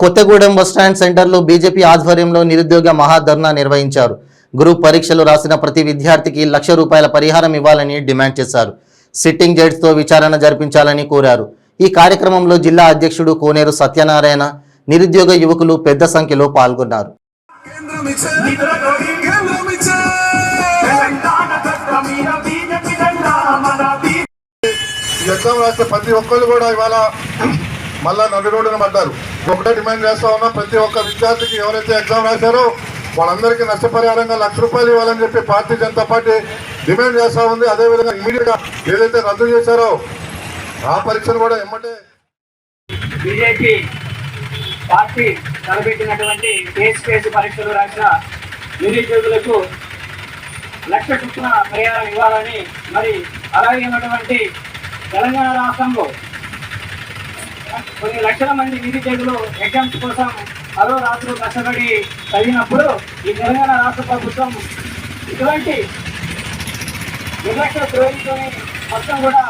Kothagudem bus stand సెంటర్లో BJP ఆధ్వర్యంలో నిరుద్యోగ మహాధర్నా నిర్వహించారు. గ్రూప్ పరీక్షలు రాసిన ప్రతి విద్యార్థికి లక్ష రూపాయల పరిహారం ఇవ్వాలని డిమాండ్ చేశారు. సిట్టింగ్ జడ్జితో విచారణ జరిపించాలని కోరారు. ఈ కార్యక్రమంలో జిల్లా అధ్యక్షుడు కోనేరు సత్యనారాయణ నిరుద్యోగ యువకులు పెద్ద సంఖ్యలో పాల్గొన్నారు. ప్రతి ఒక్కరు కూడా ఇవాళ మళ్ళా నడు రోడ్డున పడ్డారు. ఒకటే డిమాండ్ చేస్తా ఉన్నా ప్రతి ఒక్క విద్యార్థికి ఎవరైతే ఎగ్జామ్ రాశారో వాళ్ళందరికీ నష్టపరిహారంగా లక్ష రూపాయలు ఇవ్వాలని చెప్పి భారతీయ జనతా పార్టీ డిమాండ్ చేస్తా ఉంది. అదేవిధంగా ఇమీడియట్గా ఏదైతే రద్దు చేశారో ఆ పరీక్షను కూడా ఎమ్మటే బీజేపీ పార్టీ తలపెట్టినటువంటి కేసు కేసు పరీక్షలు రాసిన నిరుద్యోగులకు లక్ష చొప్పున పరిహారం ఇవ్వాలని మరి అలాగే ఉన్నటువంటి తెలంగాణ రాష్ట్రంలో కొన్ని లక్షల మంది నిరుద్యోగులు ఎగ్జామ్స్ కోసం మరో రాత్రులు కష్టపడి చదివినప్పుడు ఈ తెలంగాణ రాష్ట్ర ప్రభుత్వం ఇటువంటి నిర్లక్ష్య ధోరణితోని మొత్తం కూడా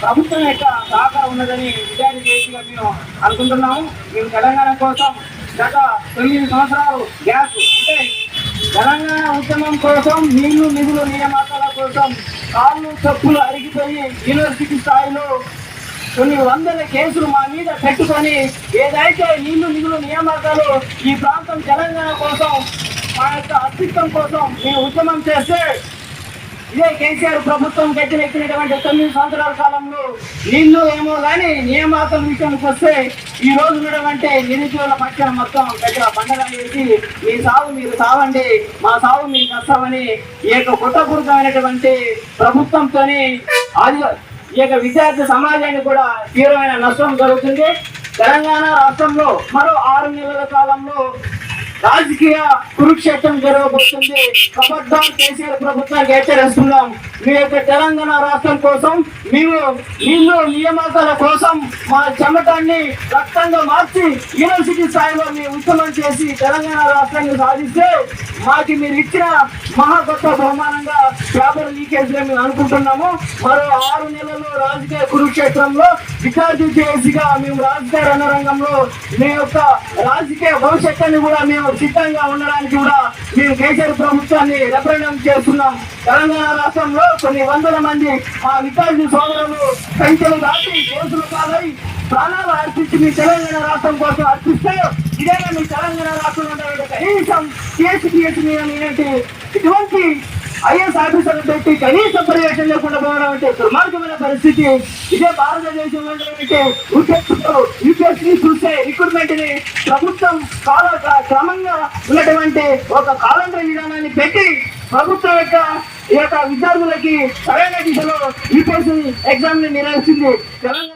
ప్రభుత్వం యొక్క సహకారం ఉన్నదని విద్యార్థి చేసిగా మేము అనుకుంటున్నాము. మేము తెలంగాణ కోసం గత తొమ్మిది సంవత్సరాలు గ్యాస్ అంటే తెలంగాణ ఉద్యమం కోసం నీళ్ళు నిధులు నియామకాల కోసం కాళ్ళు చెప్పులు అరిగిపోయి యూనివర్సిటీ స్థాయిలో కొన్ని వందల కేసులు మా మీద పెట్టుకొని ఏదైతే నీళ్ళు నిధులు నియామకాలు ఈ ప్రాంతం తెలంగాణ కోసం మా యొక్క అస్తిత్వం కోసం మేము ఉద్యమం చేస్తే ఇదే కేసీఆర్ ప్రభుత్వం గెచ్చనెక్కినటువంటి తొమ్మిది సంవత్సరాల కాలంలో నీళ్ళు ఏమో కానీ నియమాతం విషయానికి వస్తే ఈ రోజు ఉన్నటువంటి నిరుద్యోగుల పక్షాన మొత్తం దగ్గర పండగ చేసి మీ సాగు మీరు సావండి మా సాగు మీకు వస్తామని ఈ యొక్క కుట్రపూరితమైనటువంటి ప్రభుత్వంతోని ఆది ఈ యొక్క విద్యార్థి సమాజానికి కూడా తీవ్రమైన నష్టం జరుగుతుంది. తెలంగాణ రాష్ట్రంలో మరో ఆరు నెలల కాలంలో రాజకీయ కురుక్షేత్రం జరగబోతుంది. కబడ్డార్ కేసీఆర్ ప్రభుత్వానికి హెచ్చరిస్తున్నాం. మీ యొక్క తెలంగాణ రాష్ట్రం కోసం మేము ఇల్లు నియామకాల కోసం మా చెమటాన్ని రక్తంగా మార్చి యూనివర్సిటీ స్థాయిలో మీ ఉద్యమం చేసి తెలంగాణ రాష్ట్రాన్ని సాధిస్తే మాకి మీరు ఇచ్చిన మహా గొప్ప బహుమానంగా పేపర్ లీకేజ్ మేము అనుకుంటున్నాము. మరో ఆరు నెలల్లో రాజకీయ కురుక్షేత్రంలో విద్యార్థి చేసిగా మేము రాజకీయ రంగంలో మీ యొక్క రాజకీయ భవిష్యత్తుని కూడా మేము సిద్ధంగా ఉండడానికి కూడా మేము కేసీఆర్ ప్రభుత్వాన్ని రిప్రజెంట్ చేస్తున్నాం. తెలంగాణ రాష్ట్రంలో కొన్ని వందల మంది మా విద్యార్థి సోదరులు సంఖ్యలు దాటి కేసులు కాదై ప్రాణాలు అర్పించి మీ తెలంగాణ రాష్ట్రం కోసం అర్పిస్తే ఇదేనా మీ తెలంగాణ రాష్ట్రంలో కనీసం కేసు కేసు మీద ఇటువంటి ఐఎస్ ఆఫీసర్లు పెట్టి కనీస పర్యవేక్షణ లేకుండా పోవడం అంటే దుర్మార్గమైన పరిస్థితి. ఇదే భారతదేశంలో ఉన్నటువంటి యూపీఎస్సీ చూస్తే రిక్రూట్మెంట్ని ప్రభుత్వం కాల క్రమంగా ఉన్నటువంటి ఒక కాలండర్ విధానాన్ని పెట్టి ప్రభుత్వం యొక్క ఈ యొక్క విద్యార్థులకి సరైన దిశలో యూపీఎస్సీ ఎగ్జామ్ని నిర్వహించింది తెలంగాణ